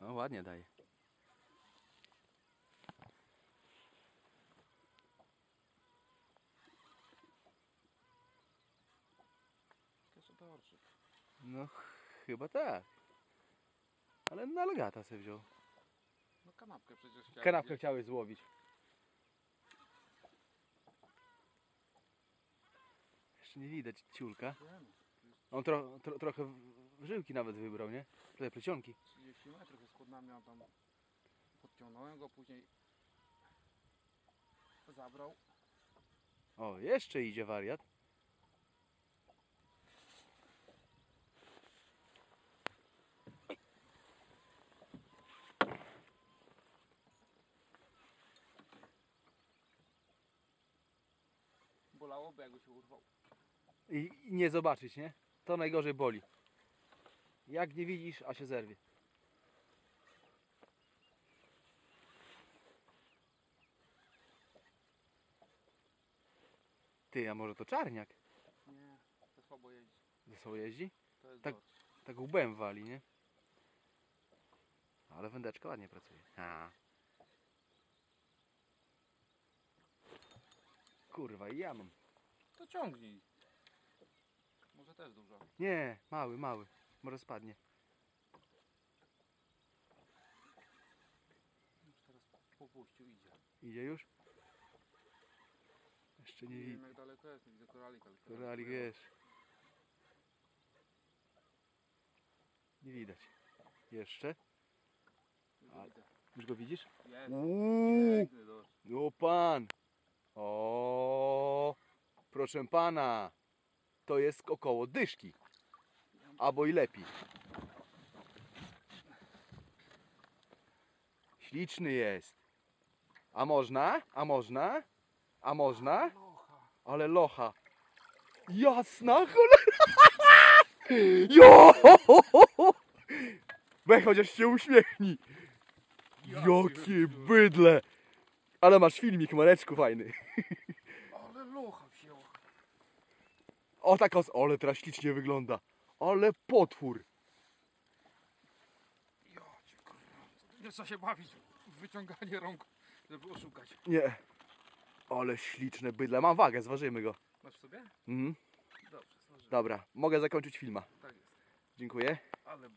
No ładnie daje. Kasotorczyk. No ch- chyba tak. Ale na legata sobie wziął. No kanapkę przecież chciałem Kanapkę zjeść. chciałeś złowić. Jeszcze nie widać ciulka. On tro, tro, trochę żyłki nawet wybrał, nie? Tutaj plecionki. 30 metrów jest pod nami, a tam podciągnąłem go, później zabrał. O, jeszcze idzie wariat. Bolałoby jakby się urwał. I i nie zobaczyć, nie? To najgorzej boli. Jak nie widzisz, a się zerwie. Ty, a może to czarniak Nie, to słabo jeździ. ze sobą jeździ? To jest Tak. tak. Tak łbem wali, nie? Ale wędeczka ładnie pracuje. A. Kurwa, i ja mam. To ciągnij. Może też dużo. Nie, mały, mały. Może spadnie. Już teraz popuścił, idzie. Idzie już? Jeszcze nie Nie wiem jak daleko jest, nie widzę koralik, wiesz. Nie widać. Jeszcze? A-. Już go widzisz? Jest. Uuu, Piękny dość. o pan. O, proszę pana. To jest około dyszki. Albo i lepiej. Śliczny jest. A można? A można? A można? Ale locha. Jasna cholera. Jo! Weź chociaż się uśmiechnij. Jakie bydle. Ale masz filmik, Mareczku, fajny. Ale locha wzięła. O tak os... Ale teraz ślicznie wygląda. Ale potwór. Ja cię. Nie trzeba się bawić w wyciąganie rąk, żeby oszukać. Nie. Ale śliczne bydle. Mam wagę, zważymy go. Masz w sobie? Mhm. Dobrze, złożyłem. Dobra, mogę zakończyć filma. Tak jest. Dziękuję. Ale be...